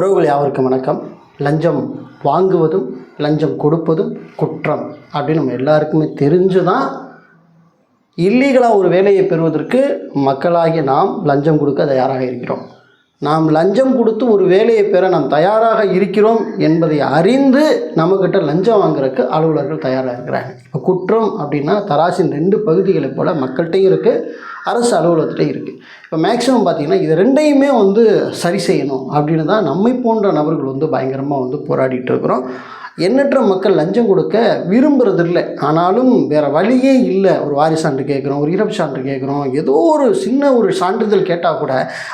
உறவுகள் யாவருக்கும் வணக்கம். லஞ்சம் வாங்குவதும் லஞ்சம் கொடுப்பதும் குற்றம் அப்படின்னு நம்ம எல்லாருக்குமே தெரிஞ்சு தான் இல்லீகலாக ஒரு வேலையை பெறுவதற்கு மக்களாகிய நாம் லஞ்சம் கொடுக்க தயாராக இருக்கிறோம். நாம் லஞ்சம் கொடுத்து ஒரு வேலையை பெற நாம் தயாராக இருக்கிறோம் என்பதை அறிந்து நம்மக்கிட்ட லஞ்சம் வாங்குறதுக்கு அலுவலர்கள் தயாராக இருக்கிறாங்க. இப்போ குற்றம் அப்படின்னா தராசின் ரெண்டு பகுதிகளைப் போல் மக்கள்கிட்டையும் இருக்குது அரசு அலுவலகத்திட்டையும் இருக்குது இப்போ மேக்ஸிமம் பார்த்திங்கன்னா இது ரெண்டையுமே வந்து சரி செய்யணும் அப்படின்னு தான் நம்மை போன்ற நபர்கள் வந்து பயங்கரமாக வந்து போராடிட்டு இருக்கிறோம். எண்ணற்ற மக்கள் லஞ்சம் கொடுக்க விரும்புறதில்லை. ஆனாலும் வேறு வழியே இல்லை. ஒரு வாரி சான்று கேட்குறோம் ஒரு இறப்பு சான்று கேட்குறோம். ஏதோ ஒரு சின்ன ஒரு சான்றிதழ் கேட்டால் கூட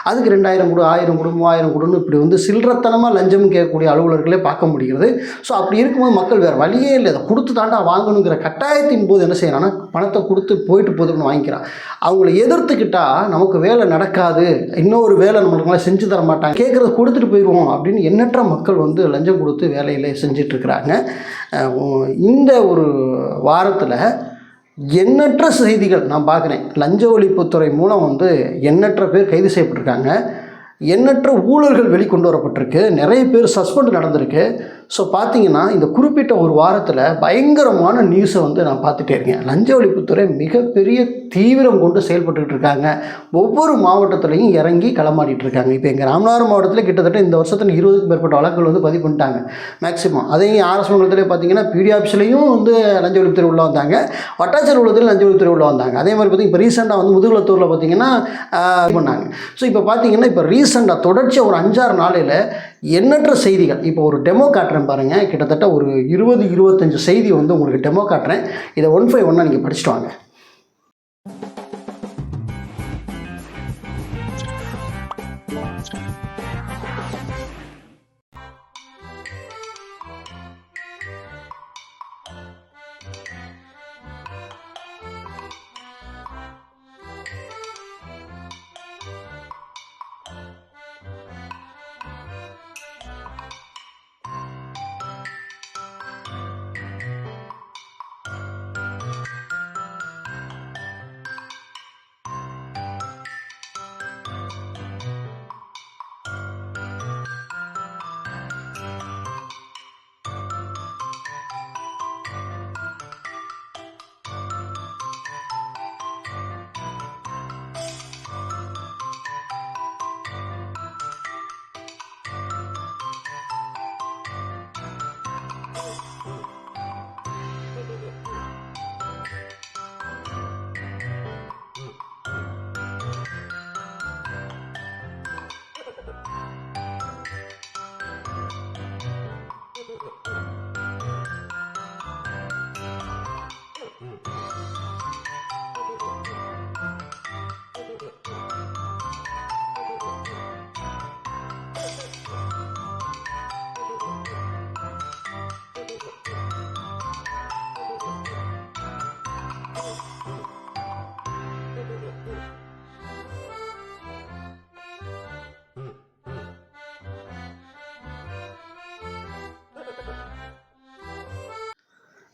அதுக்கு ரெண்டாயிரம் கொடு ஆயிரம் கொடு மூவாயிரம் கொடுன்னு இப்படி வந்து சில்லறத்தனமாக லஞ்சம் கேட்கக்கூடிய அலுவலர்களே பார்க்க முடிகிறது. ஸோ அப்படி இருக்கும்போது மக்கள் வேறு வழியே இல்லை. அதை கொடுத்து தாண்டா வாங்கணுங்கிற கட்டாயத்தின் போது என்ன செய்யறாங்கன்னா பணத்தை கொடுத்து போயிட்டு போதுன்னு வாங்கிக்கிறான். அவங்கள எதிர்த்துக்கிட்டால் நமக்கு வேலை நடக்காது. இன்னொரு வேலை நம்மளுக்குலாம் செஞ்சு தர மாட்டாங்க கேட்குறத கொடுத்துட்டு போயிடுவோம் அப்படின்னு எண்ணற்ற மக்கள் வந்து லஞ்சம் கொடுத்து வேலையில் இருக்கிறாங்க இந்த ஒரு வாரத்தில் எண்ணற்ற செய்திகள் நான் பார்க்குறேன். லஞ்ச ஒழிப்புத்துறை மூலம் வந்து எண்ணற்ற பேர் கைது செய்யப்பட்டிருக்காங்க. எண்ணற்ற ஊழல்கள் வெளிக்கொண்டு வரப்பட்டிருக்கு. நிறைய பேர் சஸ்பெண்ட் நடந்திருக்கு. ஸோ பார்த்தீங்கன்னா இந்த குறிப்பிட்ட ஒரு வாரத்தில் பயங்கரமான நியூஸை வந்து நான் பார்த்துட்டே இருக்கேன். லஞ்ச ஒழிப்புத்துறை மிகப்பெரிய தீவிரம் கொண்டு செயல்பட்டுக்கிட்டு இருக்காங்க. ஒவ்வொரு மாவட்டத்துலையும் இறங்கி களமாடிட்டு இருக்காங்க. இப்போ எங்கள் ராமநாதபுரம் மாவட்டத்தில் கிட்டத்தட்ட இந்த வருஷத்தில் இருபதுக்கும் மேற்பட்ட வழக்குகள் வந்து பதிவு பண்ணிட்டாங்க. மேக்ஸிமம் அதையும் ஆர்எஸ் மங்கலத்திலே பார்த்தீங்கன்னா பிடி ஆஃபீஸ்லையும் வந்து லஞ்ச ஒழிப்புத்துறை உள்ளே வந்தாங்க. வட்டாட்சியர் உள்ளதில் லஞ்ச ஒழிப்புத்துறை உள்ள வந்தாங்க. அதே மாதிரி பார்த்தீங்கன்னா இப்போ ரீசெண்டாக வந்து முதுகுலத்தூரில் பார்த்தீங்கன்னா இது பண்ணாங்க. ஸோ இப்போ பார்த்தீங்கன்னா இப்போ ரீசெண்டாக தொடர்ச்சியாக ஒரு அஞ்சாறு நாளையில் எண்ணற்ற செய்திகள் இப்போ ஒரு டெமோ காட்டுறேன் பாருங்கள் கிட்டத்தட்ட ஒரு இருபது இருபத்தஞ்சு செய்தி வந்து உங்களுக்கு டெமோ காட்டுறேன். இதை ஒன் ஃபைவ் ஒன்னாக நீங்கள் படிச்சுட்டு வாங்க. Oh.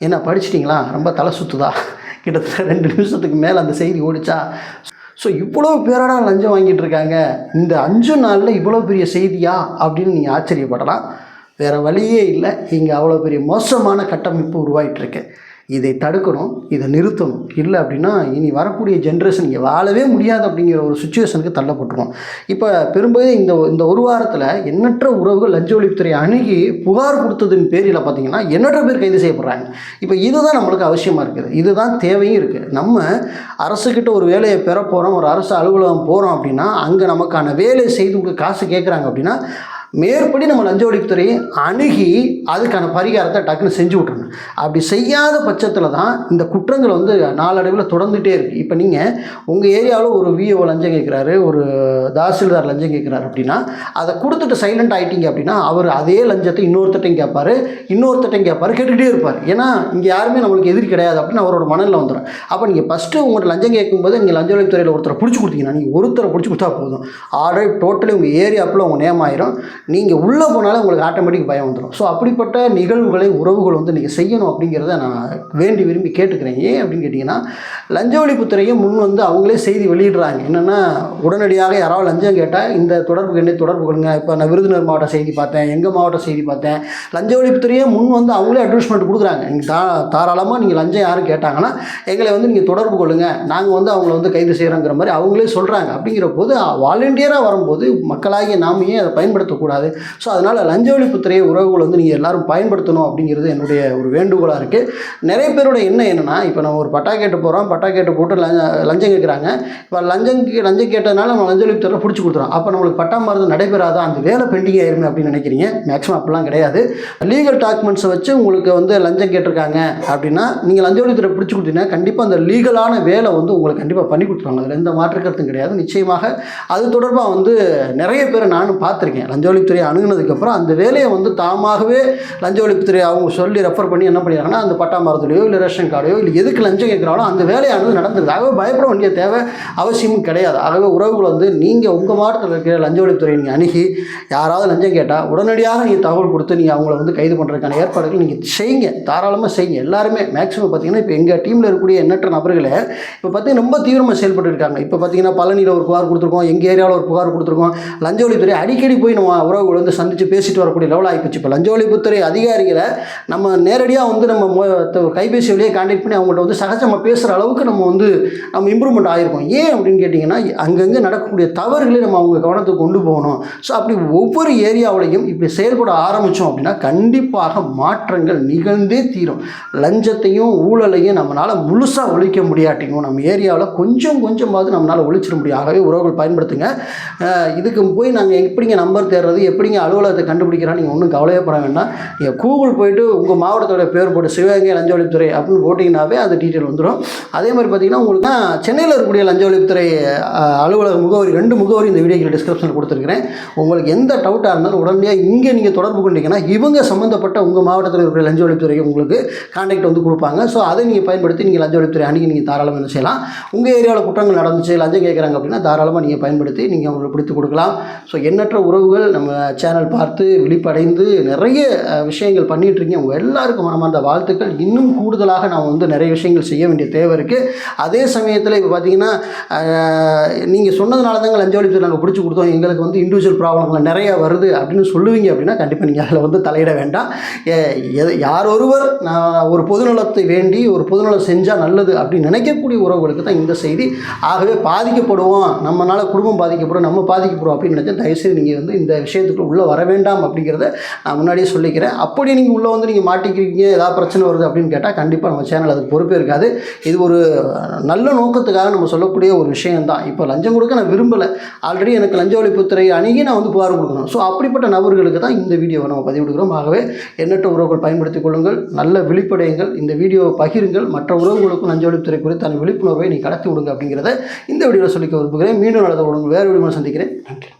என்ன படிச்சிட்டிங்களா? ரொம்ப தலை சுற்றுதா கிட்டத்தட்ட ரெண்டு நிமிஷத்துக்கு மேலே அந்த செய்தி ஓடிச்சா? ஸோ இவ்வளோ பேரடா லஞ்சம் வாங்கிட்டு இருக்காங்க. இந்த அஞ்சு நாளில் இவ்வளோ பெரிய செய்தியா? அப்படின்னு நீங்கள் ஆச்சரியப்படலாம். வேறு வழியே இல்லை. இங்கே அவ்வளோ பெரிய மோசமான கட்டமைப்பு உருவாயிட்டுருக்கு இதை தடுக்கணும் இதை நிறுத்தணும். இல்லை அப்படின்னா இனி வரக்கூடிய ஜென்ரேஷன் இங்கே வாழவே முடியாது அப்படிங்கிற ஒரு சுச்சுவேஷனுக்கு தள்ளப்பட்டுரும் இப்போ பெரும்பகுதி இந்த இந்த ஒரு வாரத்தில் எண்ணற்ற உறவுகள் லஞ்ச ஒழிப்புத்துறை அணுகி புகார் கொடுத்ததின் பேரில் பார்த்தீங்கன்னா எண்ணற்ற பேர் கைது செய்யப்படுறாங்க. இப்போ இதுதான் நம்மளுக்கு அவசியமாக இருக்குது. இதுதான் தேவையும் இருக்குது நம்ம அரசுக்கிட்ட ஒரு வேலையை பெற போகிறோம் ஒரு அரசு அலுவலகம் போகிறோம் அப்படின்னா அங்கே நமக்கான வேலையை செய்து கொடுக்க காசு கேட்குறாங்க அப்படின்னா மேற்படி நம்ம லஞ்ச ஒழிப்புத்துறையை அணுகி அதுக்கான பரிகாரத்தை டக்குன்னு செஞ்சு விட்றணும் அப்படி செய்யாத பட்சத்தில் தான் இந்த குற்றங்கள் வந்து நாளடைவில் தொடர்ந்துகிட்டே இருக்குது இப்போ நீங்கள் உங்கள் ஏரியாவில் ஒரு விஓ லஞ்சம் கேட்குறாரு ஒரு தாசில்தார் லஞ்சம் கேட்குறாரு அப்படின்னா அதை கொடுத்துட்டு சைலண்ட் ஆகிட்டீங்க அப்படின்னா அவர் அதே லஞ்சத்தை இன்னொருத்தட்டையும் கேட்பார் இன்னொருத்தட்டையும் கேட்பார் கேட்டுகிட்டே இருப்பார். ஏன்னா இங்கே யாருமே நம்மளுக்கு எதிரி கிடையாது அப்படின்னு அவரோட மனநில வந்துடும் அப்போ நீங்கள் ஃபஸ்ட்டு உங்கள்கிட்ட லஞ்சம் கேட்கும்போது நீங்கள் லஞ்ச ஒழிப்புத்துறையில் ஒருத்தரை பிடிச்சி கொடுத்தீங்கன்னா நீங்கள் ஒருத்தரை பிடிச்சி கொடுத்தா போதும். ஆல்ரெடி டோட்டலி உங்கள் ஏரியாப்பில் உங்கள் நேம் ஆயிரும். நீங்கள் உள்ளே போனாலே உங்களுக்கு ஆட்டோமேட்டிக் பயம் வந்துடும் ஸோ அப்படிப்பட்ட நிகழ்வுகளை உறவுகள் வந்து நீங்கள் செய்யணும் அப்படிங்கிறத நான் வேண்டி விரும்பி கேட்டுக்கிறேன். ஏன் அப்படின்னு கேட்டிங்கன்னா லஞ்ச ஒழிப்புத்துறையை முன் வந்து அவங்களே செய்தி வெளியிடுறாங்க. என்னென்னா உடனடியாக யாராவது லஞ்சம் கேட்டால் இந்த தொடர்புக்கு என்ன தொடர்பு கொடுங்க இப்போ நான் விருதுநகர் மாவட்ட செய்தி பார்த்தேன் எங்கள் மாவட்ட செய்தி பார்த்தேன். லஞ்ச ஒழிப்புத்துறையே முன் வந்து அவங்களே அட்வர்டைஸ்மெண்ட் கொடுக்குறாங்க. நீங்கள் தா தாராளமாக நீங்கள் லஞ்சம் யாரும் கேட்டாங்கன்னா எங்களை வந்து நீங்கள் தொடர்பு கொள்ளுங்கள் நாங்கள் வந்து அவங்கள வந்து கைது செய்கிறோங்கிற மாதிரி அவங்களே சொல்கிறாங்க அப்படிங்கிற போது வாலண்டியராக வரும்போது மக்களாகிய நாமையே அதை பயன்படுத்தக்கூடாது? ஸோ அதனால் லஞ்ச ஒழிப்புத்துறை உறவுகள் வந்து நீங்கள் எல்லோரும் பயன்படுத்தணும் அப்படிங்கிறது என்னுடைய ஒரு வேண்டுகோளாக இருக்குது நிறைய பேரோட எண்ணம் என்னென்னா இப்போ நம்ம ஒரு பட்டா கேட்டு போகிறோம் பட்டா கேட்டு போட்டு லஞ்ச லஞ்சம் கேட்குறாங்க இப்போ லஞ்சம் லஞ்சம் கேட்டதுனால நம்ம லஞ்ச ஒழிப்புத்துறை பிடிச்சி கொடுத்துறோம். அப்போ நம்மளுக்கு பட்டா மருந்து நடைபெறாதா? அந்த வேலை பெண்டிங் ஆயிருமே அப்படின்னு நினைக்கிறீங்க. மேக்ஸிமம் அப்படிலாம் கிடையாது. லீகல் டாக்குமெண்ட்ஸை வச்சு உங்களுக்கு வந்து லஞ்சம் கேட்டிருக்காங்க அப்படின்னா நீங்கள் லஞ்ச ஒழிப்புத்துறை பிடிச்சி கொடுத்தீங்கன்னா கண்டிப்பாக அந்த லீகலான வேலை வந்து உங்களுக்கு கண்டிப்பாக பண்ணி கொடுத்துருவாங்க. அதில் எந்த மாற்று கருத்தும் கிடையாது. நிச்சயமாக அது தொடர்பாக வந்து நிறைய பேரை நானும் பார்த்துருக்கேன். லஞ்ச ஒழிப்புத்துறை அணுகுனதுக்கப்புறம் அந்த வேலையை வந்து தாமாகவே லஞ்ச ஒழிப்புத்துறை அவங்க சொல்லி ரெஃபர் பண்ணி என்ன பண்ணிடுறாங்கன்னா அந்த பட்டா மரத்துலையோ இல்லை ரேஷன் கார்டையோ இல்லை எதுக்கு லஞ்சம் கேட்குறாங்களோ அந்த வேலையானது நடந்துருது. ஆகவே பயப்பட வேண்டிய தேவை அவசியமும் கிடையாது. ஆகவே உறவுகள் வந்து நீங்கள் உங்கள் மாவட்டத்தில் இருக்கிற லஞ்ச ஒழிப்புத்துறை நீங்கள் அணுகி யாராவது லஞ்சம் கேட்டால் உடனடியாக நீங்கள் தகவல் கொடுத்து நீங்கள் அவங்கள வந்து கைது பண்ணுறதுக்கான ஏற்பாடுகள் நீங்கள் செய்யுங்க. தாராளமாக செய்யுங்க. எல்லாருமே மேக்ஸிமம் பார்த்தீங்கன்னா இப்போ எங்கள் டீமில் இருக்கக்கூடிய எண்ணற்ற நபர்களே இப்போ பார்த்தீங்கன்னா ரொம்ப தீவிரமாக செயல்பட்டு இருக்காங்க இப்போ பார்த்தீங்கன்னா பழனியில் ஒரு புகார் கொடுத்துருக்கோம் எங்கள் ஏரியாவில் ஒரு புகார் கொடுத்துருக்கோம். லஞ்ச ஒழிப்புத்துறை அடிக்கடி போய் நம்ம உறவுகள் வந்து சந்தித்து பேசிட்டு வரக்கூடிய லெவல் ஆகிப்போச்சு இப்போ லஞ்ச ஒழிப்புத்துறை அதிகாரிகளை நம்ம நேரடியாக வந்து நம்ம மொ- த- கைபேசி வழியாக கான்டாக்ட் பண்ணி அவங்கள்ட்ட வந்து சகஜமாக பேசுகிற அளவுக்கு நம்ம வந்து நம்ம இம்ப்ரூவ்மெண்ட் ஆகிருக்கோம் ஏன் அப்படின்னு கேட்டிங்கன்னா அங்கங்கே நடக்கக்கூடிய தவறுகளை நம்ம அவங்க கவனத்துக்கு கொண்டு போகணும். ஸோ அப்படி ஒவ்வொரு ஏரியாவிலையும் இப்படி செயல்பட ஆரம்பித்தோம் அப்படின்னா கண்டிப்பாக மாற்றங்கள் நிகழ்ந்தே தீரும். லஞ்சத்தையும் ஊழலையும் நம்மளால் முழுசாக ஒழிக்க முடியாட்டிங்கும் நம்ம ஏரியாவில் கொஞ்சம் கொஞ்சமாவது நம்மளால் ஒழிச்சிட முடியும். ஆகவே உறவுகள் பயன்படுத்துங்க. இதுக்கு போய் நாங்கள் எப்படிங்க நம்பர் தேடுறது? எப்படிங்க அலுவலகத்தை கண்டுபிடிக்கிறா நீங்கள் ஒன்றும் கவலையப்பட வேண்டாம். நீங்கள் கூகுள் போயிட்டு உங்கள் மாவட்டத்தோட பேர் போட்டு சிவகங்கை லஞ்ச ஒழிப்புத்துறை அப்படின்னு போட்டிங்கனாவே அந்த டீட்டெயில் வந்துடும் அதே மாதிரி பார்த்தீங்கன்னா உங்களுக்கு தான் சென்னையில் இருக்கக்கூடிய லஞ்ச ஒழிப்புத்துறை அலுவலக முகவரி ரெண்டு முகவரி இந்த வீடியோக்கு டிஸ்கிரிப்ஷனில் கொடுத்துருக்கிறேன். உங்களுக்கு எந்த டவுட்டாக இருந்தாலும் உடனடியாக இங்கே நீங்கள் தொடர்பு கொண்டீங்கன்னா இவங்க சம்மந்தப்பட்ட உங்கள் மாவட்டத்தில் இருக்கிற லஞ்ச ஒழிப்புத்துறை உங்களுக்கு கான்டாக்ட் வந்து கொடுப்பாங்க. ஸோ அதை நீங்கள் பயன்படுத்தி நீங்கள் லஞ்ச ஒழிப்புத்துறை அணுகி நீங்கள் தாராளமாக என்ன செய்யலாம். உங்கள் ஏரியாவில் குற்றங்கள் நடந்துச்சு லஞ்சம் கேட்குறாங்க அப்படின்னா தாராளமாக நீங்கள் பயன்படுத்தி நீங்கள் அவங்களுக்கு பிடித்து கொடுக்கலாம். ஸோ எண்ணற்ற உறவுகள் நம்ம சேனல் பார்த்து விழிப்படைந்து நிறைய விஷயங்கள் பண்ணிகிட்ருக்கீங்க உங்கள் எல்லாருக்கும் மனமார்ந்த வாழ்த்துக்கள். இன்னும் கூடுதலாக நான் வந்து நிறைய விஷயங்கள் செய்ய வேண்டிய தேவை இருக்குது அதே சமயத்தில் இப்போ பார்த்தீங்கன்னா நீங்கள் சொன்னதுனால தாங்க லஞ்ச ஒழிப்பு நாங்கள் பிடிச்சி கொடுத்தோம். எங்களுக்கு வந்து இண்டிவிஜுவல் ப்ராப்ளங்கள் நிறையா வருது அப்படின்னு சொல்லுவீங்க அப்படின்னா கண்டிப்பாக நீங்கள் அதில் வந்து தலையிட வேண்டாம். யார் ஒருவர் நான் ஒரு பொதுநலத்தை வேண்டி ஒரு பொதுநலம் செஞ்சால் நல்லது அப்படின்னு நினைக்கக்கூடிய உறவுகளுக்கு தான் இந்த செய்தி. ஆகவே பாதிக்கப்படுவோம். நம்மளால் குடும்பம் பாதிக்கப்படும் நம்ம பாதிக்கப்படுவோம் அப்படின்னு நினச்சா தயவுசெய்து நீங்கள் வந்து இந்த விஷயம் விஷயத்துக்குள்ள உள்ளே வர வேண்டாம் அப்படிங்கிறத நான் முன்னாடியே சொல்லிக்கிறேன். அப்படி நீங்கள் உள்ளே வந்து நீங்கள் மாட்டிக்கிறீங்க ஏதாவது பிரச்சனை வருது அப்படின்னு கேட்டால் கண்டிப்பாக நம்ம சேனல் அதுக்கு பொறுப்பே இருக்காது. இது ஒரு நல்ல நோக்கத்துக்காக நம்ம சொல்லக்கூடிய ஒரு விஷயம் தான் இப்போ லஞ்சம் கொடுக்க நான் விரும்பலை. ஆல்ரெடி எனக்கு லஞ்ச ஒழிப்புத்துறை அணுகி நான் வந்து புகார் கொடுக்கணும். ஸோ அப்படிப்பட்ட நபர்களுக்கு தான் இந்த வீடியோவை நம்ம பதிவிடுகிறோம் ஆகவே எண்ணற்ற உறவுகள் பயன்படுத்திக் கொள்ளுங்கள் நல்ல விழிப்படையுங்கள் இந்த வீடியோவை பகிருங்கள் மற்ற உறவுகளுக்கும் லஞ்ச ஒழிப்புத்துறை குறித்தான விழிப்புணர்வை நீ கடத்தி விடுங்க அப்படிங்கிறத இந்த வீடியோவில் சொல்லிக்க விரும்புகிறேன். மீண்டும் நடத்த விடுங்க வேறு வீடியோ சந்திக்கிறேன். நன்றி.